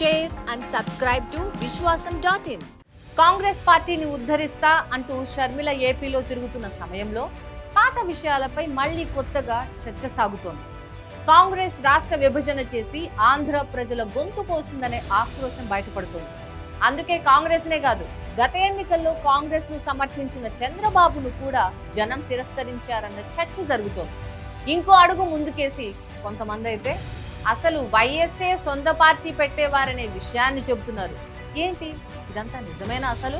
Share and subscribe to Vishwasam dot in Congress పార్టీని ఉద్ధరిస్తా అంటూ షర్మిల ఏపీలో తిరుగుతున్న సమయంలో పాత విషయాలపై మళ్ళీ కొత్తగా చర్చ సాగుతోంది. కాంగ్రెస్ రాష్ట్ర విభజన చేసి ఆంధ్ర ప్రజల గొంతు పోసిందనే ఆక్రోశం బయటపడుతోంది. అందుకే కాంగ్రెస్ నే కాదు గత ఎన్నికల్లో కాంగ్రెస్ను సమర్థించిన చంద్రబాబును కూడా జనం తిరస్కరించారన్న చర్చ జరుగుతోంది. ఇంకో అడుగు ముందుకేసి కొంతమంది అయితే అసలు వైఎస్ఏ సొంత పార్టీ పెట్టేవారనే విషయాన్ని చెబుతున్నారు. ఏంటి? ఇదంతా నిజమేనా అసలు?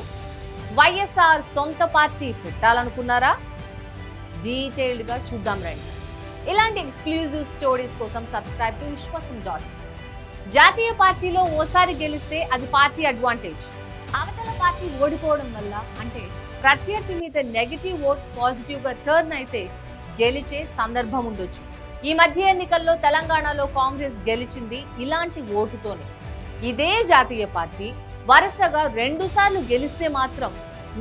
వైఎస్ఆర్ సొంత పార్టీ పెట్టాలనుకున్నారా? డీటెయిల్డ్గా చూద్దాం రండి. ఇలాంటి ఎక్స్క్లూజివ్ స్టోరీస్ కోసం సబ్స్క్రైబ్ టు విశ్వాసం డాట్ జాతీయ పార్టీలో ఓసారి గెలిస్తే అది పార్టీ అడ్వాంటేజ్. అవతల పార్టీ ఓడిపోవడం వల్ల అంటే ప్రత్యర్థి మీద నెగిటివ్ ఓట్ పాజిటివ్గా టర్న్ అయితే గెలిచే సందర్భం ఉండొచ్చు. ఈ మధ్య ఎన్నికల్లో తెలంగాణలో కాంగ్రెస్ గెలిచింది ఇలాంటి ఓటుతోనే. ఇదే జాతీయ పార్టీ వరుసగా రెండు సార్లు గెలిస్తే మాత్రం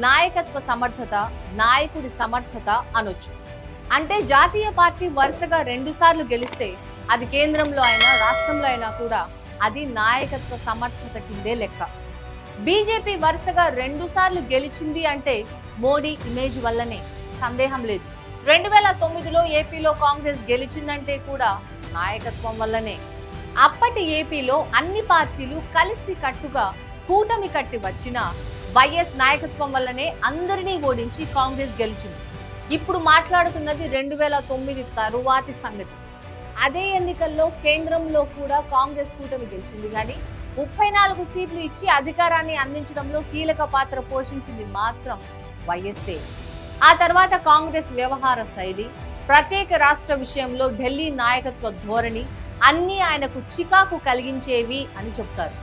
నాయకత్వ సమర్థత నాయకుడి సమర్థత అనొచ్చు. అంటే జాతీయ పార్టీ వరుసగా రెండు సార్లు గెలిస్తే అది కేంద్రంలో అయినా రాష్ట్రంలో అయినా కూడా అది నాయకత్వ సమర్థత కిందే లెక్క. బీజేపీ వరుసగా రెండు సార్లు గెలిచింది అంటే మోడీ ఇమేజ్ వల్లనే సందేహం లేదు. రెండు వేల తొమ్మిదిలో ఏపీలో కాంగ్రెస్ గెలిచిందంటే కూడా నాయకత్వం వల్లనే. అప్పటి ఏపీలో అన్ని పార్టీలు కలిసి కట్టుగా కూటమి కట్టి వచ్చిన వైఎస్ నాయకత్వం వల్లనే అందరినీ ఓడించి కాంగ్రెస్ గెలిచింది. ఇప్పుడు మాట్లాడుతున్నది రెండు వేల తొమ్మిది తరువాతి సంగతి. అదే ఎన్నికల్లో కేంద్రంలో కూడా కాంగ్రెస్ కూటమి గెలిచింది కానీ ముప్పై నాలుగు సీట్లు ఇచ్చి అధికారాన్ని అందించడంలో కీలక పాత్ర పోషించింది మాత్రం వైఎస్ఏ. ఆ తర్వాత కాంగ్రెస్ వ్యవహార శైలి ప్రత్యేక రాష్ట్ర విషయంలో ఢిల్లీ నాయకత్వ ధోరణి అన్నీ ఆయనకు చికాకు కలిగించేవి అని చెప్తారు.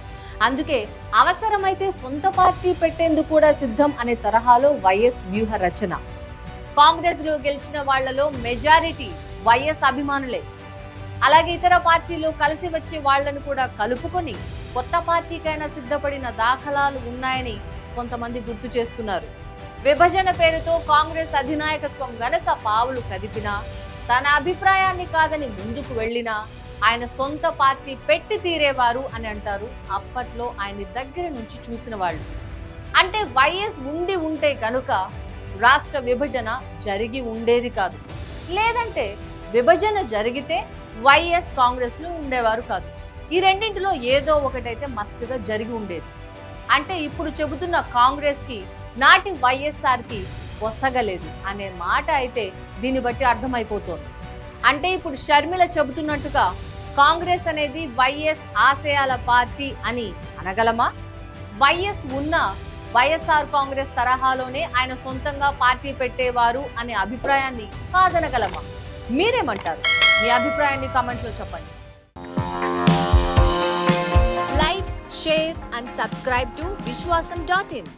అందుకే అవసరమైతే సొంత పార్టీ పెట్టేందుకు కూడా సిద్ధం అనే తరహాలో వైఎస్ వ్యూహ రచన. కాంగ్రెస్లో గెలిచిన వాళ్ళలో మెజారిటీ వైఎస్ అభిమానులే. అలాగే ఇతర పార్టీలు కలిసి వచ్చే వాళ్ళను కూడా కలుపుకొని కొత్త పార్టీకైనా సిద్ధపడిన దాఖలాలు ఉన్నాయని కొంతమంది గుర్తు చేస్తున్నారు. విభజన పేరుతో కాంగ్రెస్ అధినాయకత్వం గనక పావులు కదిపినా తన అభిప్రాయాన్ని కాదని ముందుకు వెళ్ళినా ఆయన సొంత పార్టీ పెట్టి తీరేవారు అని అంటారు అప్పట్లో ఆయన దగ్గర నుంచి చూసిన వాళ్ళు. అంటే వైఎస్ ఉండి ఉంటే కనుక రాష్ట్ర విభజన జరిగి ఉండేది కాదు. లేదంటే విభజన జరిగితే వైఎస్ కాంగ్రెస్లో ఉండేవారు కాదు. ఈ రెండింటిలో ఏదో ఒకటైతే మస్తుగా జరిగి ఉండేది. అంటే ఇప్పుడు చెబుతున్న కాంగ్రెస్కి నాటి వైఎస్ఆర్కి వసగలేదు పొసగలేదు అనే మాట అయితే దీన్ని బట్టి అర్థమైపోతోంది. అంటే ఇప్పుడు షర్మిల చెబుతున్నట్టుగా కాంగ్రెస్ అనేది వైఎస్ ఆశయాల పార్టీ అని అనగలమా? వైఎస్ ఉన్న వైఎస్ఆర్ కాంగ్రెస్ తరహాలోనే ఆయన సొంతంగా పార్టీ పెట్టేవారు అనే అభిప్రాయాన్ని కాదనగలమా? మీరేమంటారు? మీ అభిప్రాయాన్ని కామెంట్లో చెప్పండి. Like share and subscribe to Vishwasam dot in.